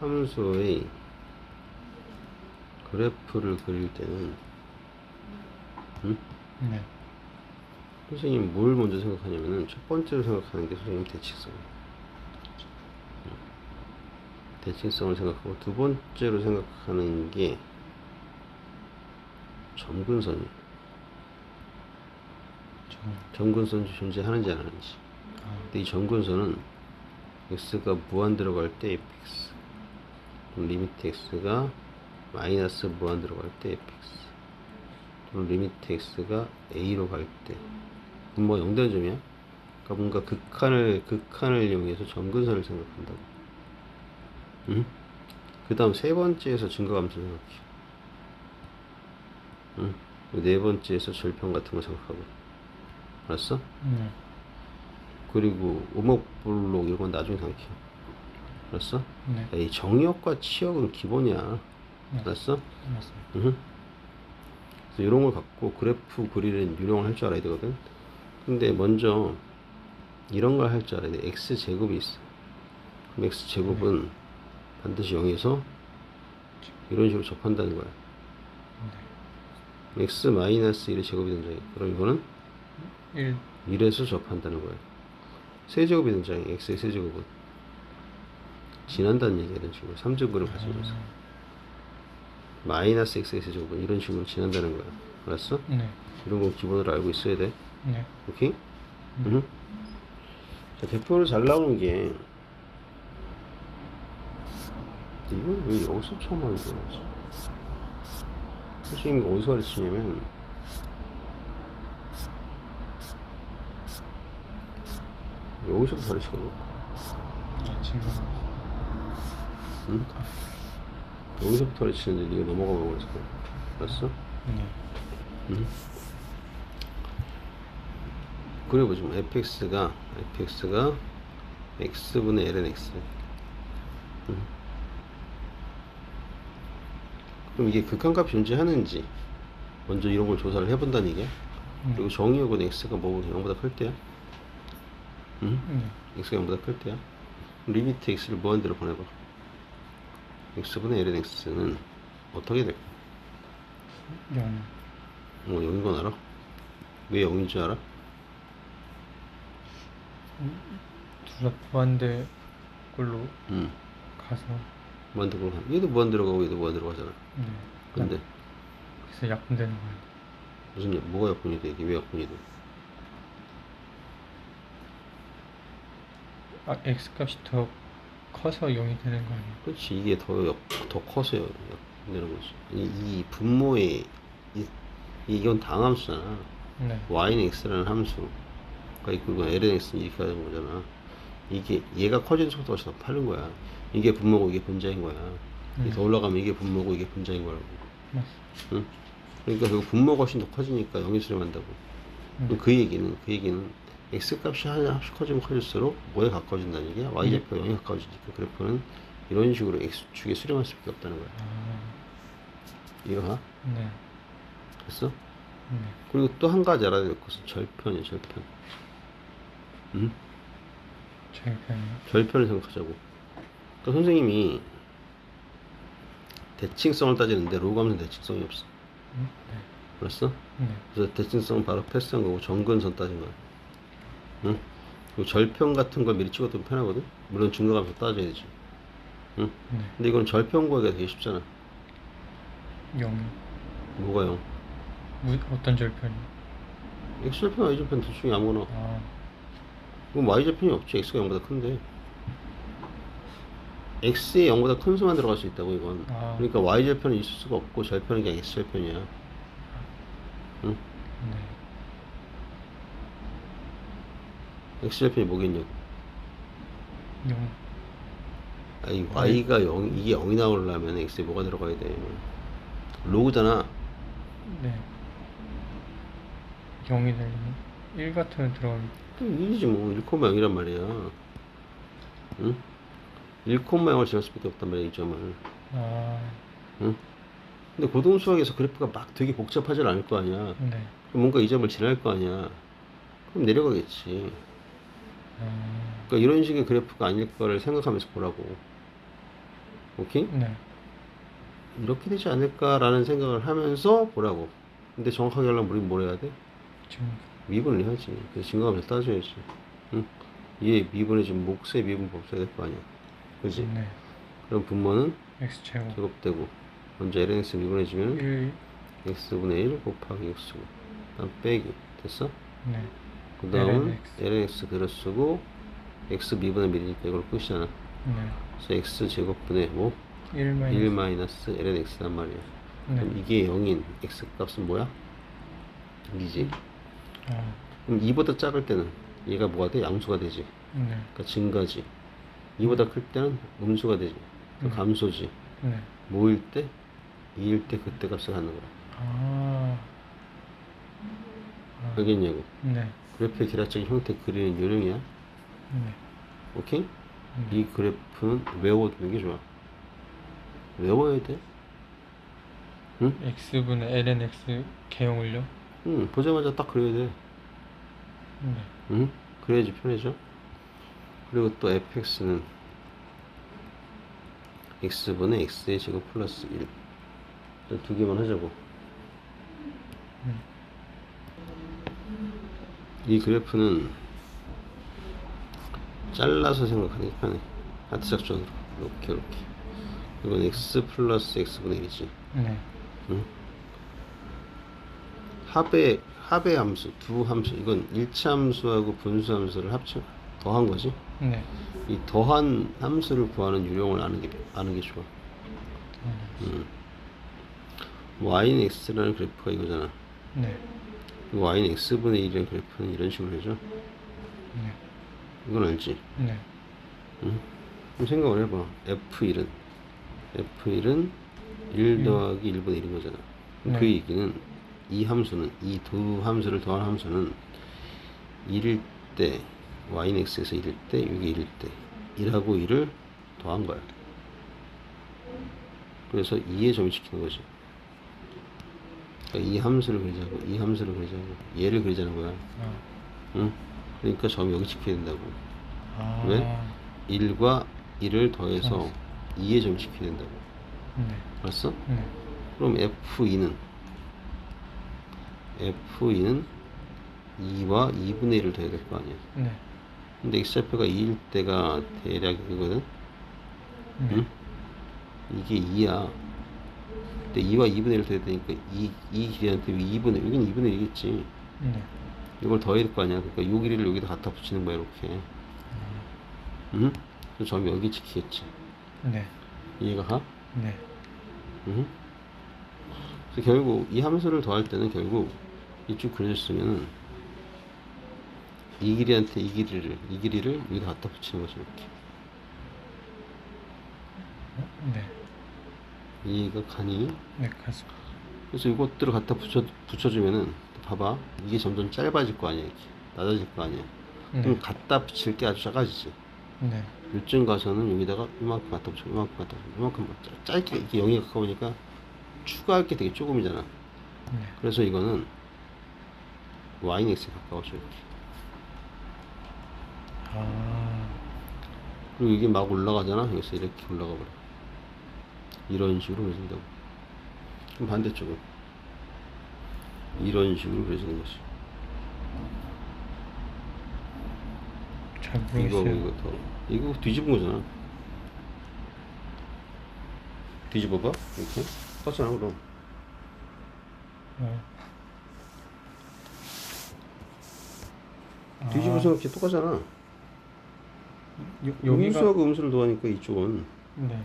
함수의 그래프를 그릴 때는 음? 네. 선생님 뭘 먼저 생각하냐면은 첫 번째로 생각하는 게 선생님 대칭성. 대칭성을 생각하고 두 번째로 생각하는 게 점근선이에요. 저는 점근선이 존재하는지 안 하는지. 아, 근데 이 점근선은 x가 무한 들어갈 때 또는 리미트 x가 마이너스 무한 들어갈 때 fx, 또는 리미트 x가 a로 갈 때, 그럼 뭐 0되는 점이야? 그러니까 뭔가 극한을 극한을 이용해서 점근선을 생각한다고. 응? 그 다음 세 번째에서 증가감수 생각해. 응? 네 번째에서 절편 같은 거 생각하고. 알았어? 네. 그리고 음옥블록 이런 건 나중에 생각해. 알았어? 네. 야, 이 정역과 치역은 기본이야. 네. 알았어? 맞습니다. 응. 그래서 이런 걸 갖고 그래프 그리는 유령을 할 줄 알아야 되거든. 근데 먼저 이런 걸 할 줄 알아야 돼. x 제곱이 있어. 그럼 x 제곱은 반드시 0에서 이런 식으로 접한다는 거야. x 마이너스 1의 제곱이 등장해. 그럼 이거는 1, 1에서 접한다는 거예요. 세제곱이 등장해. x의 세제곱은. 지난다는 이런 식으로. 3제곱을 가지면서. 마이너스 x의 세제곱은 이런 식으로 지난다는 거야. 알았어? 네. 이런 거 기본으로 알고 있어야 돼. 네. 오케이? 응. 자, 대표로 잘 나오는 게, 이건 왜 여기서 처음 하는 거야? 선생님이 어디서 가르치냐면, 여기서도 가르치거든. 아, 지금 응? 여기서부터 가르치는데 네가 넘어가 보고 있어. 알았어? 네. 응? 그래 보자. fx가 fx가 x분의 ln x. 응. 그럼 이게 극한값이 존재하는지 먼저 이런 걸 조사를 해본다는 얘기야. 그리고 정의역은 x가 뭐보다 0보다 클 때야. 응? 네. x가 0보다 클 때야. 리미트 x를 무한대로 보내봐. X분의 ln x는 어떻게 될까? 0. 어, 0인 건 알아? 왜 0인 줄 알아? 둘다 무한대 걸로 응. 가서 무한대로 가. 얘도 무한대로 가고 얘도 무한대로 가잖아. 네. 근데 그래서 약분되는 거예요. 무슨 약- 뭐가 약분이 돼? 이게 왜 약분이 돼? 아, x 값이 더 커서 0이 되는 거 아니에요? 그렇지 이게 더, 역, 더 커서 약- 약분되는 거지. 이, 이 분모의 이, 이건 당함수잖아. 네. y는 x라는 함수. 그러니까 그거 ln x는 이렇게 하는 거잖아. 이게 얘가 커지는 속도가 더 빠른 거야. 이게 분모고 이게 분자인 거야. 이게 더 올라가면 이게 분모고 이게 분자인 거라고. 맞습니다. 응? 그러니까 그 분모가 훨씬 더 커지니까 영이 수렴한다고. 그럼 그 얘기는 그 얘기는 x 값이 하나씩 커지면 커질수록 뭐에 가까워진다는 얘기야. y 좌표가 0에 가까워지니까 그래프는 이런 식으로 x 축에 수렴할 수밖에 없다는 거야. 아, 이해가? 네. 됐어? 네. 그리고 또 한 가지 알아야 될 것은 절편이야 절편. 응? 절편이요? 절편을 생각하자고. 그러니까 선생님이 대칭성을 따지는데 로감은 대칭성이 없어. 음? 네. 알았어? 네. 그래서 대칭성은 바로 패스한 거고 정근선 따진 거야. 응? 그리고 절편 같은 걸 미리 찍어두면 편하거든? 물론 증가감수 따져야 되지. 응? 네. 근데 이건 절편 구하기가 되게 쉽잖아. 0. 뭐가 0? 무, 어떤 절편이? X절편, Y절편 둘 중에 아무거나. 아, 그럼 Y절편이 없지. X가 0보다 큰데. X에 0보다 큰 수만 들어갈 수 있다고, 이건. 아. 그러니까 Y절편은 있을 수가 없고, 절편은 그냥 X절편이야. 응? 네. X절편이 뭐겠냐고. 0. 아니, Y가 0, 이게 0이 나오려면 X에 뭐가 들어가야 돼? 로그잖아. 네. 0이 되려면 1 같으면 들어가면 또 1이지 뭐. 1,0이란 말이야. 응? 1,0을 지날 수밖에 없단 말이야, 이 점을. 아, 응? 근데 고등수학에서 그래프가 막 되게 복잡하진 않을 거 아니야. 네. 뭔가 이 점을 지날 거 아니야. 그럼 내려가겠지. 아, 그러니까 이런 식의 그래프가 아닐 거를 생각하면서 보라고. 오케이? 네. 이렇게 되지 않을까라는 생각을 하면서 보라고. 근데 정확하게 하려면 우리는 뭘 해야 돼? 지금 미분을 해야지. 그래서 증가하면서 따져야지. 응? 얘 미분에 지금 몫에 미분 법써야 될 거 아니야. 그지? 네. 그럼 분모는 x 제곱 제곱되고 먼저 lnx 미분해주면 1 x분의 1 곱하기 x고 다음 빼기 됐어? 네. 그 다음은 lnx. 그려 쓰고 x 미분의 미리니까 이걸 끝이잖아 네. 그래서 x 제곱분의 뭐? 1 마이너스 1 마이너스 lnx란 말이야 그럼 네. 이게 0인 x 값은 뭐야? 2지 아, 그럼 2보다 작을 때는 얘가 뭐가 돼? 양수가 되지 네. 그러니까 증가지 2보다 클 때는 음수가 되지 그러니까 음. 감소지 네. 뭐일 때? 2일 때 그때 값을 갖는 거야 아. 아. 알겠냐고 네. 그래프의 계략적인 형태 그리는 요령이야 네. 오케이? 음. 이 그래프는 외워두는 게 좋아 외워야 돼 응? x분의 lnx 개형을요? 응 보자마자 딱 그려야 돼 네. 응? 그래야지 편해져 그리고 또 fx는 x분의 x의 제곱 플러스 1. 일단 두 개만 하자고. 음. 이 그래프는 잘라서 생각하는 게 편해. 하트 작전으로. 이렇게, 이렇게. 이건 x 플러스 x분의 1이지. 네. 응? 합의, 합의 함수, 두 함수. 이건 일치 함수하고 분수 함수를 합쳐, 더한 거지. 네. 이 더한 함수를 구하는 유형을 아는 게 아는 게 좋아. 음. 음. y는 x라는 그래프가 이거잖아. 네. 이 y는 x분의 1이라는 그래프는 이런 식으로 되죠. 네. 이건 알지? 네. 응? 그럼 생각을 해봐. f1은 f1은 1 음. 더하기 1분의 1인 거잖아. 네. 그 얘기는 이 함수는 이 두 함수를 더한 함수는 1일 때 y는 x에서 1일 때 이게 1일 때 1하고 1을 더한 거야. 그래서 2에 점시키는 거지. 그러니까 이 함수를 그리자고 이 함수를 그리자고 얘를 그리자는 거야. 아. 응? 그러니까 점 여기 지켜야 된다고. 아. 왜? 1과 1을 더해서 더해서. 2에 점시켜야 된다고. 네. 알았어? 네. 그럼 F2는 F2는 2와 2분의 1을 더해야 될 거 아니야. 네. 근데 x좌표가 2일 때가 대략 이거든. 네. 응? 이게 2야. 근데 2와 2분의 1을 더해야 되니까 2, 이 길이한테 2분의 여기는 2분의 1이겠지. 네. 이걸 더해야 될 거 아니야. 그러니까 요 길이를 여기다 갖다 붙이는 거야 이렇게. 응? 그래서 점이 여기 지키겠지. 네. 이해가 가? 네. 응? 그래서 결국 이 함수를 더할 때는 결국 이쪽 그려졌으면은 이 길이한테 이 길이를 이 길이를 여기다 갖다 붙이는 거죠 이렇게 네. 이해가 가니? 네. 가서. 그래서 이것들을 갖다 붙여 붙여주면은 봐봐 이게 점점 짧아질 거 아니야 이렇게 낮아질 거 아니야 그럼 네. 갖다 붙일 게 아주 작아지지 네. 요쯤 가서는 여기다가 이만큼 갖다 붙여 이만큼 갖다 붙여 이만큼 짧- 짧게 이게 0에 가까우니까 추가할 게 되게 조금이잖아 네. 그래서 이거는 y는 x에 가까워져 이렇게 아. 그리고 이게 막 올라가잖아. 여기서 이렇게 올라가 버려. 이런 식으로 그려진 다고. 그럼 반대쪽은 이런 식으로 그려지는 거지. 잘 이거 모르겠어요. 이거 더 이거 뒤집은 거잖아. 뒤집어봐 이렇게 떴잖아 그럼. 어. 아, 뒤집어서 이렇게 똑같잖아. 요, 여기가 음수하고 음수를 더하니까 이쪽은 네.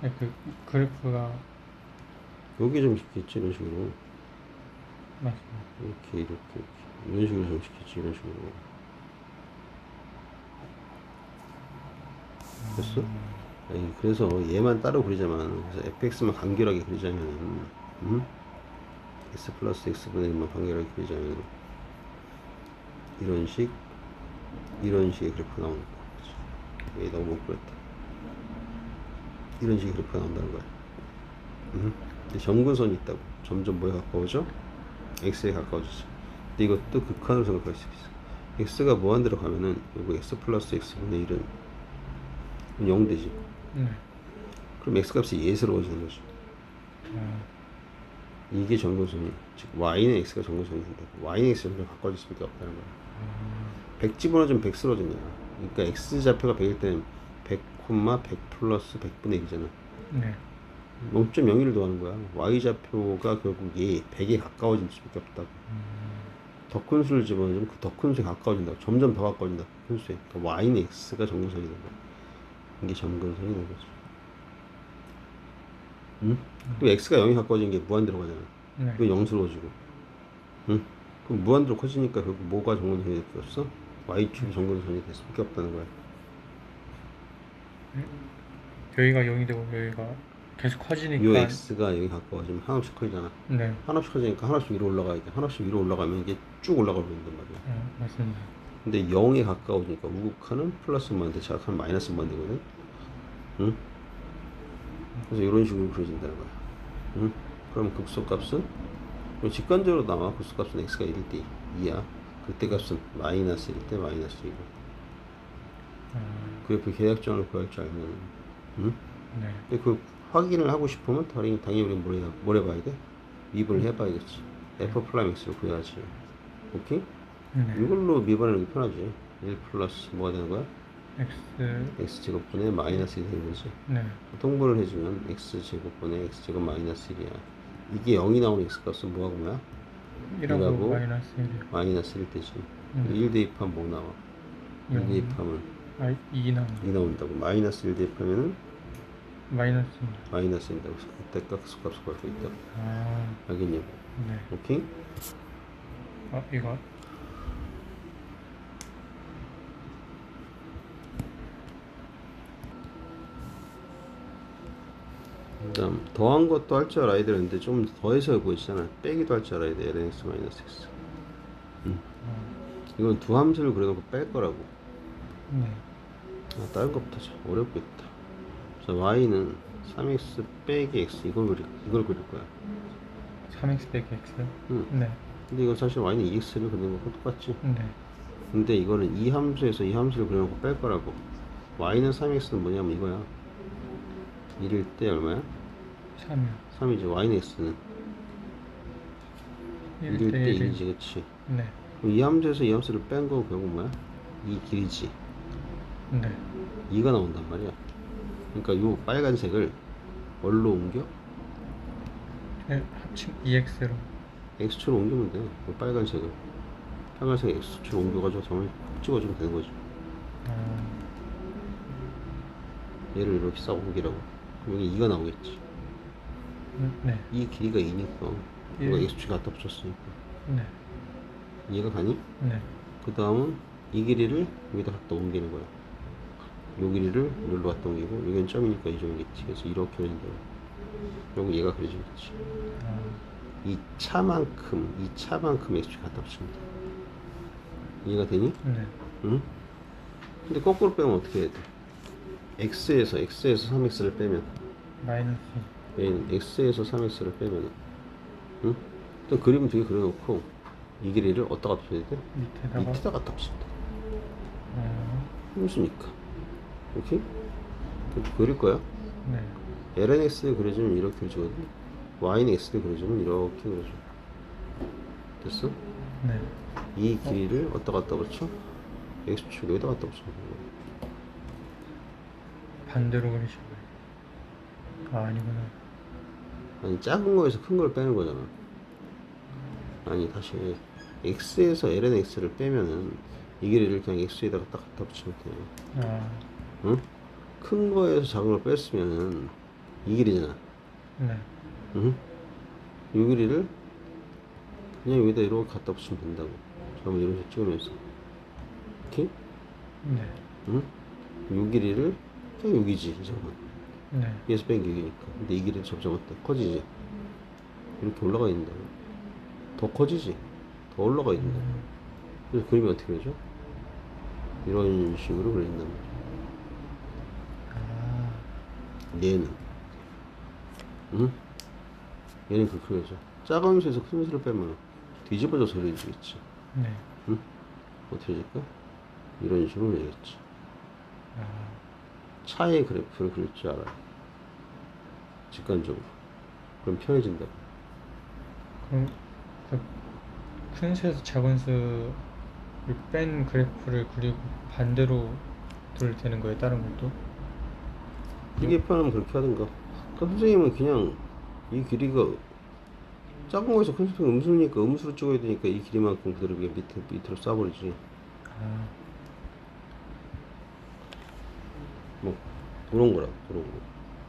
네, 그 그래프가 여기 좀 시켰지 이런 식으로 맞습니다. 이렇게 이렇게 이렇게 이런 식으로 좀 시켰지 이런 식으로. 됐어? 아니, 그래서 얘만 따로 그리자면 그래서 fx만 간결하게 그리자면 음? x 플러스 x분의 1만 간결하게 그리자면 이런 식 이런 식의 그래프가 나오는 거야 얘 너무 못 그렸다 이런 식의 그래프가 나온다는 거야 음? 점근선이 있다고 점점 뭐에 가까워져? x에 가까워지죠 근데 이것도 극한으로 생각할 수 있어 x가 무한대로 가면은 요거 x 플러스 x분의 1은 0 되지 네. 그럼 x 값이 예스러워지는 거죠. 아, 이게 정근선이 즉 y는 x가 된다. y는 x가 점점 가까워질 수밖에 없다는 거야. 아, 100 집어넣으면 100 쓰러지냐. 그러니까 x 좌표가 100일 때는 100, 100 플러스 100분의 1이잖아. 네. 0.01을 더하는 거야. y 좌표가 결국 얘 100에 가까워질 수밖에 없다고. 음, 더큰 수를 집어넣으면 그 더 큰 수에 가까워진다고. 점점 더 가까워진다. 큰 수에. 그러니까 y는 x가 정근선이 되는 거야. 이게 정근선이 되는 거죠. 응? 또 x가 0에 가까워지는 게 무한대로 가잖아. 네. 이건 영스러워지고. 응? 그럼 무한대로 커지니까 결국 뭐가 정근선이 없어? y축이 정근선이 될 수밖에 없다는 거야. 여기가 0이 되고 여기가 계속 커지니까. 요 x가 여기 가까워지면 하나씩 커지잖아. 네. 하나씩 커지니까 하나씩 위로 올라가야 돼. 하나씩 위로 올라가면 이게 쭉 올라가고 있단 말이야. 어, 맞습니다. 근데 0에 가까워지니까 우극하는 플러스 무한대, 자극하는 마이너스 무한대거든. 응? 그래서 이런 식으로 그려진다는 거야. 응? 그럼 극소값은 직관적으로 나와. 극소값은 x가 1일 때 2야. 그때 값은 마이너스 1일 때 마이너스 2고. 아, 그래프 계약정을 구할 줄 알면, 응? 네. 근데 그 확인을 하고 싶으면 당연히, 당연히 뭘, 해, 뭘 해봐야 돼? 미분을 해봐야겠지. f 플라임 x를 구해야지. 오케이? 네. 이걸로 미분하는 게 편하지. 1 플러스 뭐가 되는 거야? X. x 제곱분의 마이너스 1이 되는 거지. 네. 통분을 해주면 x 제곱분의 x 제곱 마이너스 1이야. 이게 0이 나오는 x 값은 뭐하고 뭐야? 1하고 일하고 마이너스 1이요. 마이너스 1 되지. 음. 1 대입하면 뭐 나와? 1 영. 대입하면 아, 2 나오네. 2 나온다고. 마이너스 1 대입하면은 마이너스. 마이너스 1이다고. 그때 값 값을 수 있다. 아, 알겠냐고. 네. 오케이? 아, 이거. 그다음 더한 것도 할 줄 알아야 되는데 좀 더해서 보이잖아. 빼기도 할 줄 알아야 돼. lnx 마이너스 x. 아, 이건 두 함수를 그려놓고 뺄 거라고. 네. 아, 다른 것부터 참 어렵겠다. 자, y는 3x 빼기 x 이걸 그릴 이걸 그릴 거야. 3x 빼기 x. 응. 네. 근데 이건 사실 y는 2x를 그리는 거랑 똑같지. 네. 근데 이거는 이 함수에서 이 함수를 그려놓고 뺄 거라고. y는 3x는 뭐냐면 이거야. 1일 때 얼마야? 3이요. 3이지. y는 x는 1일 때 1대 1이지, 그치? 네. 그럼 이 함수에서 이 함수를 뺀 거 결국 뭐야? 이 길이지. 네. 2가 나온단 말이야. 그러니까 요 빨간색을 뭘로 옮겨? 네, 합친 2x로. x축으로 옮기면 돼. 그 빨간색을. 빨간색 x축으로 옮겨가지고 점을 찍어주면 되는 거지. 아, 얘를 이렇게 싹 옮기라고. 그럼 여기 2가 나오겠지. 음, 네. 이 길이가 2니까. 예. 이거 x축 갖다 붙였으니까. 네. 이해가 가니? 네. 그 다음은 이 길이를 여기다 갖다 옮기는 거야. 요 길이를 여기로 갖다 옮기고, 여기는 점이니까 이 점이겠지. 그래서 이렇게 그린다고. 그리고 얘가 그려지겠지. 아, 이 차만큼, 이 차만큼 x축 갖다 돼. 이해가 되니? 네. 응? 근데 거꾸로 빼면 어떻게 해야 돼? x에서 x에서 3x를 빼면 마이너스. 얘는 x에서 3x를 빼면 응? 또 그림 두개 그려놓고 이 길이를 어디다 갖다 붙여야 돼? 밑에다가. 밑에다 갖다 아, 함수니까 오케 이? 그렇게 그릴 거야 네. ln x를 그려주면 이렇게 그려주거든 y는 x를 그려주면 이렇게 그려줘 됐어? 네. 이 길이를 어디다 갖다 붙여? x축 여기다 갖다 돼 반대로 그리시고. 아, 아니구나. 아니 작은 거에서 큰 걸 빼는 거잖아. 아니 다시 x에서 ln x를 빼면은 이 길이를 그냥 x에다가 딱 갖다 붙이면 돼. 아, 응? 큰 거에서 작은 걸 뺐으면은 이 길이잖아. 네. 응? 이 길이를 그냥 여기다 이렇게 갖다 붙이면 된다고. 잠깐 이런 식으로 찍으면서. 오케이? 네. 응? 이 길이를 그냥 여기지 이 점은. 네. 위에서 뺀 게 여기니까. 근데 이 길이는 점점 어때? 커지지? 이렇게 올라가 있는다. 더 커지지? 더 올라가 있는다. 음, 그래서 그림이 어떻게 되죠? 이런 식으로 그린단 말이야. 아, 얘는. 응? 얘는 그렇게 그려져. 작은 수에서 큰 수를 빼면 뒤집어져서 그려지겠지. 네. 응? 어떻게 될까? 이런 식으로 그려야겠지. 아, 차의 그래프를 그릴 줄 알아요. 직관적으로. 그럼 편해진다고. 그럼 그 큰 수에서 작은 수를 뺀 그래프를 그리고 반대로 돌릴 되는 거예요 다른 것도? 이게 편하면 그렇게 하든가. 그 선생님은 그냥 이 길이가 작은 거에서 큰 수평 음수니까 음수로 찍어야 되니까 이 길이만큼 그대로 위에 밑에 밑으로 쏴버리지. 아뭐 그런 거라 그런 거.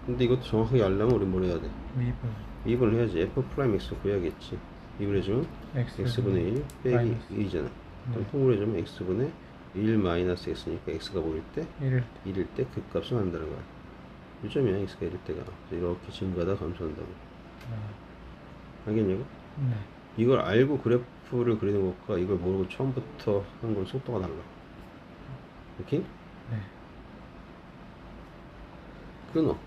근데 이것도 정확하게 알려면 우리 뭘 해야 돼? 미분 미분을 해야지. f 프라임 x 구해야겠지. 미분해주면 x x분의 1 빼기 마이너스. 1이잖아. 그럼 네. 통분해주면 x분의 1 마이너스 x니까 x가 뭐일 때? 1을 1일 때 극값을 한다는 거야. 요점이야 x가 1일 때가. 이렇게 증가하다 감소한다고. 아, 알겠냐고? 네. 이걸 알고 그래프를 그리는 것과 이걸 모르고 처음부터 하는 건 속도가 달라. 오케이? 네. 끊어.